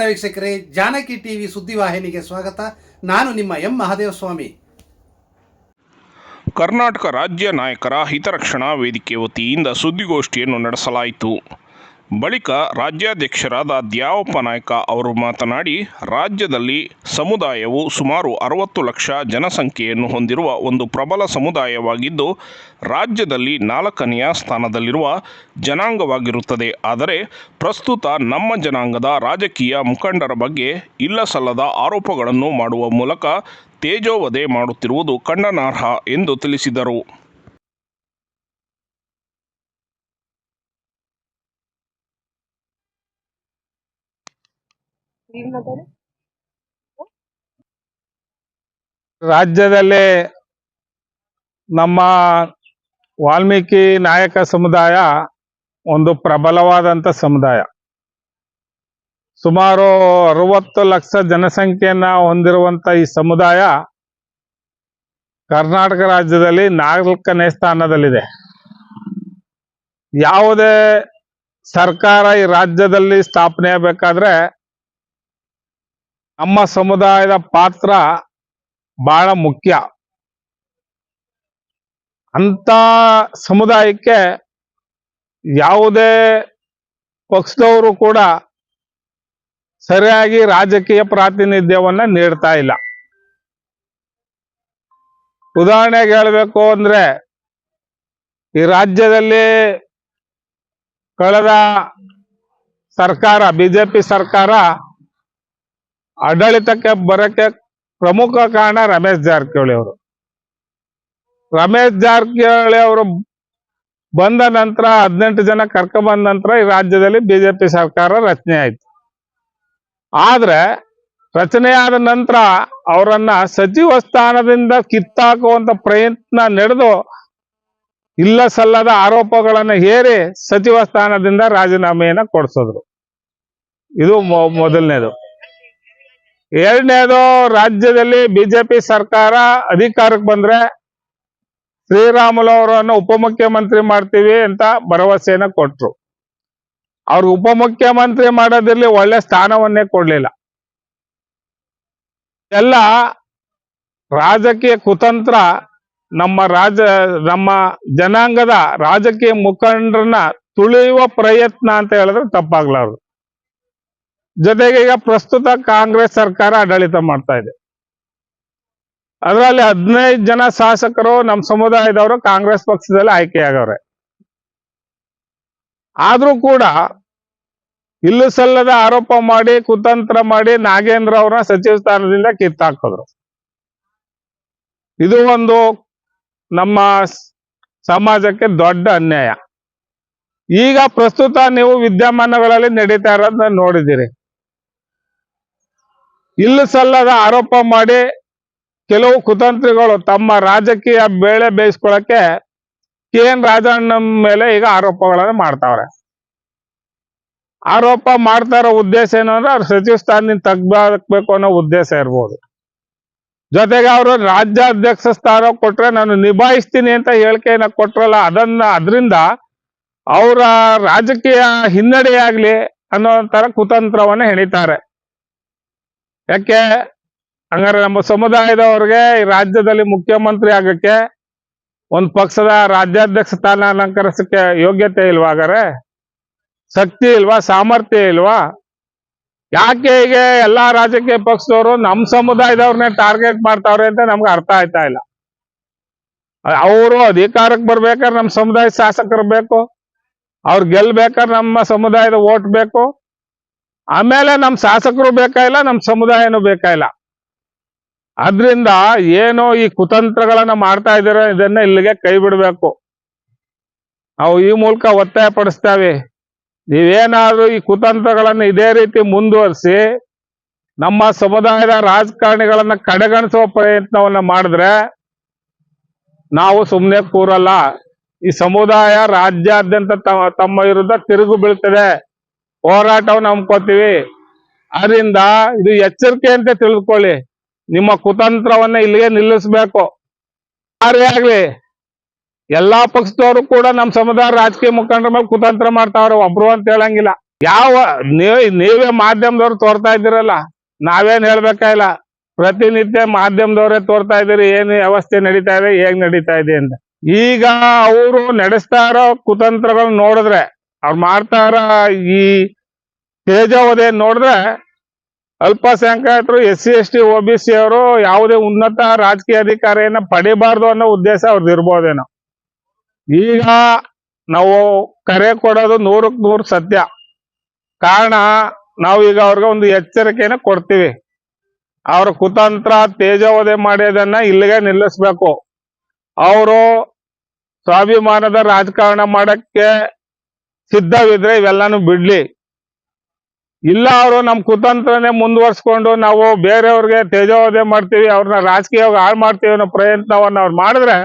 ನಮಸ್ಕಾರ ವೀಕ್ಷಕರೇ, ಜಾನಕಿ ಟಿವಿ ಸುದ್ದಿವಾಹಿನಿಗೆ ಸ್ವಾಗತ. ನಾನು ನಿಮ್ಮ ಎಂ ಮಹಾದೇವ ಸ್ವಾಮಿ ಕರ್ನಾಟಕ ರಾಜ್ಯ ನಾಯಕರ ಹಿತರಕ್ಷಣಾ ವೇದಿಕೆ ವತಿಯಿಂದ ಸುದ್ದಿಗೋಷ್ಠಿಯನ್ನು ನಡೆಸಲಾಯಿತು. ಬಳಿಕ ರಾಜ್ಯಾಧ್ಯಕ್ಷರಾದ ದ್ಯಾವಪ್ಪ ನಾಯ್ಕ ಅವರು ಮಾತನಾಡಿ, ರಾಜ್ಯದಲ್ಲಿ ಸಮುದಾಯವು ಸುಮಾರು ಅರವತ್ತು ಲಕ್ಷ ಜನಸಂಖ್ಯೆಯನ್ನು ಹೊಂದಿರುವ ಒಂದು ಪ್ರಬಲ ಸಮುದಾಯವಾಗಿದ್ದು, ರಾಜ್ಯದಲ್ಲಿ ನಾಲ್ಕನೆಯ ಸ್ಥಾನದಲ್ಲಿರುವ ಜನಾಂಗವಾಗಿರುತ್ತದೆ. ಆದರೆ, ಪ್ರಸ್ತುತ ನಮ್ಮ ಜನಾಂಗದ ರಾಜಕೀಯ ಮುಖಂಡರ ಬಗ್ಗೆ ಇಲ್ಲಸಲ್ಲದ ಆರೋಪಗಳನ್ನು ಮಾಡುವ ಮೂಲಕ ತೇಜೋವಧೆ ಮಾಡುತ್ತಿರುವುದು ಖಂಡನಾರ್ಹ ಎಂದು ತಿಳಿಸಿದರು. ರಾಜ್ಯದಲ್ಲಿ ನಮ್ಮ ವಾಲ್ಮೀಕಿ ನಾಯಕ ಸಮುದಾಯ ಒಂದು ಪ್ರಬಲವಾದಂಥ ಸಮುದಾಯ. ಸುಮಾರು ಅರವತ್ತು ಲಕ್ಷ ಜನಸಂಖ್ಯೆಯನ್ನ ಹೊಂದಿರುವಂಥ ಈ ಸಮುದಾಯ ಕರ್ನಾಟಕ ರಾಜ್ಯದಲ್ಲಿ ನಾಲ್ಕನೇ ಸ್ಥಾನದಲ್ಲಿದೆ. ಯಾವುದೇ ಸರ್ಕಾರ ಈ ರಾಜ್ಯದಲ್ಲಿ ಸ್ಥಾಪನೆ ಆಗಬೇಕಾದ್ರೆ ನಮ್ಮ ಸಮುದಾಯದ ಪಾತ್ರ ಬಹಳ ಮುಖ್ಯ. ಅಂತ ಸಮುದಾಯಕ್ಕೆ ಯಾವುದೇ ಪಕ್ಷದವರು ಕೂಡ ಸರಿಯಾಗಿ ರಾಜಕೀಯ ಪ್ರಾತಿನಿಧ್ಯವನ್ನ ನೀಡ್ತಾ ಇಲ್ಲ. ಉದಾಹರಣೆಗೆ ಹೇಳಬೇಕು ಅಂದ್ರೆ ಈ ರಾಜ್ಯದಲ್ಲಿ ಕಳೆದ ಸರ್ಕಾರ, ಬಿಜೆಪಿ ಸರ್ಕಾರ ಆಡಳಿತಕ್ಕೆ ಬರಕ್ಕೆ ಪ್ರಮುಖ ಕಾರಣ ರಮೇಶ್ ಜಾರಕಿಹೊಳಿ ಅವರು. ರಮೇಶ್ ಜಾರಕಿಹೊಳಿ ಅವರು ಬಂದ ನಂತರ ಹದಿನೆಂಟು ಜನ ಕರ್ಕೊಂಡ್ ಬಂದ ನಂತರ ಈ ರಾಜ್ಯದಲ್ಲಿ ಬಿಜೆಪಿ ಸರ್ಕಾರ ರಚನೆ ಆಯ್ತು. ಆದ್ರೆ ರಚನೆಯಾದ ನಂತರ ಅವರನ್ನ ಸಚಿವ ಸ್ಥಾನದಿಂದ ಕಿತ್ತಾಕುವಂತ ಪ್ರಯತ್ನ ನಡೆದು ಇಲ್ಲ ಸಲ್ಲದ ಆರೋಪಗಳನ್ನು ಹೇರಿ ಸಚಿವ ಸ್ಥಾನದಿಂದ ರಾಜೀನಾಮೆಯನ್ನ ಕೊಡಿಸಿದ್ರು. ಇದು ಮೊದಲನೇದು. ಎರಡನೇದು ರಾಜ್ಯದಲ್ಲಿ ಬಿಜೆಪಿ ಸರ್ಕಾರ ಅಧಿಕಾರಕ್ಕೆ ಬಂದ್ರೆ ಶ್ರೀರಾಮುಲು ಅವರನ್ನು ಉಪಮುಖ್ಯಮಂತ್ರಿ ಮಾಡ್ತೀವಿ ಅಂತ ಭರವಸೆಯನ್ನ ಕೊಟ್ರು. ಅವ್ರು ಉಪಮುಖ್ಯಮಂತ್ರಿ ಮಾಡೋದಿರ್ಲಿ ಒಳ್ಳೆ ಸ್ಥಾನವನ್ನೇ ಕೊಡ್ಲಿಲ್ಲ. ಎಲ್ಲ ರಾಜಕೀಯ ಕುತಂತ್ರ ನಮ್ಮ ರಾಜ, ನಮ್ಮ ಜನಾಂಗದ ರಾಜಕೀಯ ಮುಖಂಡರನ್ನ ತುಳಿಯುವ ಪ್ರಯತ್ನ ಅಂತ ಹೇಳಿದ್ರೆ ತಪ್ಪಾಗ್ಲಾರ್ದು. ಜೊತೆಗೆ ಈಗ ಪ್ರಸ್ತುತ ಕಾಂಗ್ರೆಸ್ ಸರ್ಕಾರ ಆಡಳಿತ ಮಾಡ್ತಾ ಇದೆ. ಅದರಲ್ಲಿ ಹದಿನೈದು ಜನ ಶಾಸಕರು ನಮ್ಮ ಸಮುದಾಯದವರು ಕಾಂಗ್ರೆಸ್ ಪಕ್ಷದಲ್ಲಿ ಆಯ್ಕೆಯಾಗವ್ರೆ. ಆದ್ರೂ ಕೂಡ ಇಲ್ಲು ಸಲ್ಲದ ಆರೋಪ ಮಾಡಿ, ಕುತಂತ್ರ ಮಾಡಿ ನಾಗೇಂದ್ರ ಅವರ ಸಚಿವ ಸ್ಥಾನದಿಂದ ಕಿತ್ತಾಕಿದ್ರು ಇದು ಒಂದು ನಮ್ಮ ಸಮಾಜಕ್ಕೆ ದೊಡ್ಡ ಅನ್ಯಾಯ. ಈಗ ಪ್ರಸ್ತುತ ನೀವು ವಿದ್ಯಮಾನಗಳಲ್ಲಿ ನಡೀತಾ ಇರೋದನ್ನ ನೋಡಿದ್ದೀರಿ ಇಲ್ಲು ಸಲ್ಲದ ಆರೋಪ ಮಾಡಿ ಕೆಲವು ಕುತಂತ್ರಿಗಳು ತಮ್ಮ ರಾಜಕೀಯ ಬೇಳೆ ಬೇಯಿಸ್ಕೊಳಕ್ಕೆ ಕೆ ಎನ್ ರಾಜಣ್ಣ ಮೇಲೆ ಈಗ ಆರೋಪಗಳನ್ನ ಮಾಡ್ತಾವ್ರೆ. ಆರೋಪ ಮಾಡ್ತಾ ಉದ್ದೇಶ ಏನು ಅಂದ್ರೆ ಅವ್ರ ಸಚಿವ ಸ್ಥಾನದಿಂದ ತೆಗ್ದಾಕ್ಬೇಕು ಅನ್ನೋ ಉದ್ದೇಶ ಇರ್ಬೋದು. ಜೊತೆಗೆ ಅವರು ರಾಜ್ಯಾಧ್ಯಕ್ಷ ಸ್ಥಾನ ಕೊಟ್ರೆ ನಾನು ನಿಭಾಯಿಸ್ತೀನಿ ಅಂತ ಹೇಳಿಕೆಯನ್ನ ಕೊಟ್ರಲ್ಲ, ಅದನ್ನ ಅದರಿಂದ ಅವರ ರಾಜಕೀಯ ಹಿನ್ನಡೆಯಾಗ್ಲಿ ಅನ್ನೋ ತರ ಕುತಂತ್ರವನ್ನ ಹೆಣಿತಾರೆ ಯಾಕೆ? ಹಂಗಾರೆ ನಮ್ಮ ಸಮುದಾಯದವ್ರಿಗೆ ಈ ರಾಜ್ಯದಲ್ಲಿ ಮುಖ್ಯಮಂತ್ರಿ ಆಗಕ್ಕೆ ಒಂದು ಪಕ್ಷದ ರಾಜ್ಯಾಧ್ಯಕ್ಷ ಸ್ಥಾನ ಅಲಂಕರಿಸಕ್ಕೆ ಯೋಗ್ಯತೆ ಇಲ್ವಾ ಹಾಗಾರೆ ಶಕ್ತಿ ಇಲ್ವಾ? ಸಾಮರ್ಥ್ಯ ಇಲ್ವಾ? ಯಾಕೆ ಈಗ ಎಲ್ಲಾ ರಾಜಕೀಯ ಪಕ್ಷದವರು ನಮ್ಮ ಸಮುದಾಯದವ್ರನ್ನೇ ಟಾರ್ಗೆಟ್ ಮಾಡ್ತಾವ್ರೆ ಅಂತ ನಮ್ಗೆ ಅರ್ಥ ಆಯ್ತಾ ಇಲ್ಲ. ಅವರು ಅಧಿಕಾರಕ್ಕೆ ಬರ್ಬೇಕಾದ್ರೆ ನಮ್ಮ ಸಮುದಾಯ ಶಾಸಕರು ಬೇಕು. ಅವ್ರು ಗೆಲ್ಬೇಕಾದ್ರೆ ನಮ್ಮ ಸಮುದಾಯದ ಓಟ್ ಬೇಕು. ಆಮೇಲೆ ನಮ್ಮ ಶಾಸಕರು ಬೇಕಾಗಿಲ್ಲ ನಮ್ಮ ಸಮುದಾಯನೂ ಬೇಕಾಗಿಲ್ಲ ಆದ್ರಿಂದ ಏನು ಈ ಕುತಂತ್ರಗಳನ್ನ ಮಾಡ್ತಾ ಇದಾರೆ ಇದನ್ನ ಇಲ್ಲಿಗೆ ಕೈ ಬಿಡಬೇಕು. ನಾವು ಈ ಮೂಲಕ ಒತ್ತಾಯ ಪಡಿಸ್ತೇವೆ ನೀವೇನಾದ್ರೂ ಈ ಕುತಂತ್ರಗಳನ್ನು ಇದೇ ರೀತಿ ಮುಂದುವರಿಸಿ, ನಮ್ಮ ಸಮುದಾಯದ ರಾಜಕಾರಣಿಗಳನ್ನ ಕಡೆಗಣಿಸುವ ಪ್ರಯತ್ನವನ್ನ ಮಾಡಿದ್ರೆ ನಾವು ಸುಮ್ಮನೆ ಕೂರಲ್ಲ. ಈ ಸಮುದಾಯ ರಾಜ್ಯಾದ್ಯಂತ ತಮ್ಮ ವಿರುದ್ಧ ತಿರುಗು ಬೀಳ್ತದೆ. ಹೋರಾಟವನ್ನು ನಂಬ್ಕೋತೀವಿ ಅದರಿಂದ ಇದು ಎಚ್ಚರಿಕೆ ಅಂತ ತಿಳಿದುಕೊಳ್ಳಿ ನಿಮ್ಮ ಕುತಂತ್ರವನ್ನ ಇಲ್ಲಿಗೆ ನಿಲ್ಲಿಸಬೇಕು. ಯಾರೇ ಆಗ್ಲಿ, ಎಲ್ಲಾ ಪಕ್ಷದವರು ಕೂಡ ನಮ್ಮ ಸಮುದಾಯ ರಾಜಕೀಯ ಮುಖಂಡರ ಮೇಲೆ ಕುತಂತ್ರ ಮಾಡ್ತಾವ್ರೆ, ಒಬ್ರು ಅಂತ ಹೇಳಂಗಿಲ್ಲ. ಯಾವ, ನೀವೇ ಮಾಧ್ಯಮದವ್ರು ತೋರ್ತಾ ಇದ್ದೀರಲ್ಲ, ನಾವೇನ್ ಹೇಳ್ಬೇಕಾಗಿಲ್ಲ ಪ್ರತಿನಿತ್ಯ ಮಾಧ್ಯಮದವರೇ ತೋರ್ತಾ ಇದ್ದೀರಿ, ಏನು ವ್ಯವಸ್ಥೆ ನಡೀತಾ ಇದೆ, ಹೇಗ್ ನಡೀತಾ ಇದೆ ಅಂತ. ಈಗ ಅವರು ನಡೆಸ್ತಾ ಇರೋ ಕುತಂತ್ರಗಳನ್ನ ನೋಡಿದ್ರೆ ಅವ್ರು ಮಾಡ್ತಾ ಇರ ಈ ತೇಜಾವಧಿ ನೋಡಿದ್ರೆ ಅಲ್ಪಸಂಖ್ಯಾತರು S C, S T, O B C ಅವರು ಯಾವುದೇ ಉನ್ನತ ರಾಜಕೀಯ ಅಧಿಕಾರಿಯನ್ನ ಪಡಿಬಾರ್ದು ಅನ್ನೋ ಉದ್ದೇಶ ಅವ್ರದ್ದು ಇರ್ಬೋದೇನೋ. ಈಗ ನಾವು ಕರೆ ಕೊಡೋದು ನೂರಕ್ ನೂರು ಸತ್ಯ. ಕಾರಣ ನಾವು ಈಗ ಅವ್ರಿಗೆ ಒಂದು ಎಚ್ಚರಿಕೆಯನ್ನು ಕೊಡ್ತೀವಿ. ಅವ್ರ ಕುತಂತ್ರ ತೇಜವಧೆ ಮಾಡೋದನ್ನ ಇಲ್ಲಿಗೆ ನಿಲ್ಲಿಸ್ಬೇಕು. ಅವರು ಸ್ವಾಭಿಮಾನದ ರಾಜಕಾರಣ ಮಾಡಕ್ಕೆ ಸಿದ್ಧವಿದ್ರೆ ಇವೆಲ್ಲಾನು ಬಿಡ್ಲಿ. ಇಲ್ಲ ಅವರು ನಮ್ ಕುತಂತ್ರನೇ ಮುಂದುವರ್ಸ್ಕೊಂಡು ನಾವು ಬೇರೆಯವ್ರಿಗೆ ತೇಜೋವಧೆ ಮಾಡ್ತೀವಿ ಅವ್ರನ್ನ ರಾಜಕೀಯವಾಗಿ ಹಾಳು ಮಾಡ್ತೀವಿ ಅನ್ನೋ ಪ್ರಯತ್ನವನ್ನ ಅವ್ರು ಮಾಡಿದ್ರೆ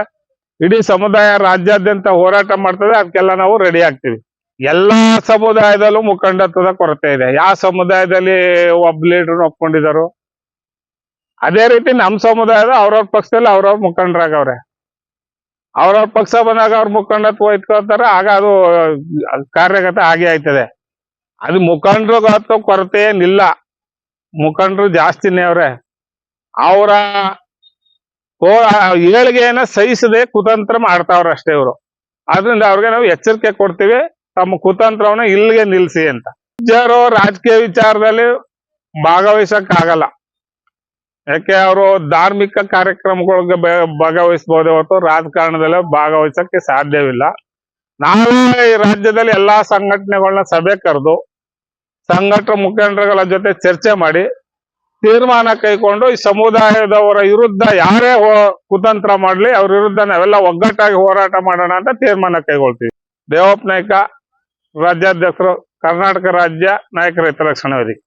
ಇಡೀ ಸಮುದಾಯ ರಾಜ್ಯಾದ್ಯಂತ ಹೋರಾಟ ಮಾಡ್ತದೆ, ಅದಕ್ಕೆಲ್ಲ ನಾವು ರೆಡಿ ಆಗ್ತೀವಿ. ಎಲ್ಲಾ ಸಮುದಾಯದಲ್ಲೂ ಮುಖಂಡತ್ವದ ಕೊರತೆ ಇದೆ. ಯಾವ ಸಮುದಾಯದಲ್ಲಿ ಒಬ್ಬ ಲೀಡರ್ ಒಪ್ಕೊಂಡಿದಾರು, ಅದೇ ರೀತಿ ನಮ್ಮ ಸಮುದಾಯದ ಅವ್ರವ್ರ ಪಕ್ಷದಲ್ಲಿ ಅವ್ರವ್ರ ಮುಖಂಡರಾಗವ್ರೆ. ಅವ್ರವ್ರ ಪಕ್ಷ ಬಂದಾಗ ಅವ್ರ ಮುಖಂಡತ್ವ ಇಟ್ಕೊಳ್ತಾರೆ, ಆಗ ಅದು ಕಾರ್ಯಗತ ಆಗೇ ಆಯ್ತದೆ. ಅದು ಮುಖಂಡ್ರಿಗಂತೂ ಕೊರತೆ ಏನಿಲ್ಲ. ಮುಖಂಡರು ಜಾಸ್ತಿನೇ ಅವ್ರೆ. ಅವರ ಏಳಿಗೆಯನ್ನ ಸಹಿಸದೆ ಕುತಂತ್ರ ಮಾಡ್ತಾವ್ರ ಅಷ್ಟೇ ಇವರು. ಅದರಿಂದ ಅವ್ರಿಗೆ ನಾವು ಎಚ್ಚರಿಕೆ ಕೊಡ್ತೀವಿ. ತಮ್ಮ ಕುತಂತ್ರವನ್ನ ಇಲ್ಲಿಗೆ ನಿಲ್ಸಿ ಅಂತ. ಜರು ರಾಜಕೀಯ ವಿಚಾರದಲ್ಲಿ ಭಾಗವಹಿಸಕ್ ಆಗಲ್ಲ ಯಾಕೆ ಅವರು ಧಾರ್ಮಿಕ ಕಾರ್ಯಕ್ರಮಗಳಿಗೆ ಭಾಗವಹಿಸಬಹುದು ಹೊರತು ರಾಜಕಾರಣದಲ್ಲಿ ಭಾಗವಹಿಸಕ್ಕೆ ಸಾಧ್ಯವಿಲ್ಲ. ನಾವೇ ಈ ರಾಜ್ಯದಲ್ಲಿ ಎಲ್ಲಾ ಸಂಘಟನೆಗಳನ್ನ ಸಭೆ ಕರೆದು ಸಂಘಟನೆ ಮುಖಂಡರುಗಳ ಜೊತೆ ಚರ್ಚೆ ಮಾಡಿ, ತೀರ್ಮಾನ ಕೈಕೊಂಡು ಈ ಸಮುದಾಯದವರ ವಿರುದ್ಧ ಯಾರೇ ಕುತಂತ್ರ ಮಾಡ್ಲಿ, ಅವ್ರ ವಿರುದ್ಧ ನಾವೆಲ್ಲ ಒಗ್ಗಟ್ಟಾಗಿ ಹೋರಾಟ ಮಾಡೋಣ ಅಂತ ತೀರ್ಮಾನ ಕೈಗೊಳ್ತೀವಿ. ದೇವಪ್ಪ ನಾಯ್ಕ ರಾಜ್ಯಾಧ್ಯಕ್ಷರು, ಕರ್ನಾಟಕ ರಾಜ್ಯ ನಾಯಕರ ರಕ್ಷಣಾ ವೇದಿಕೆ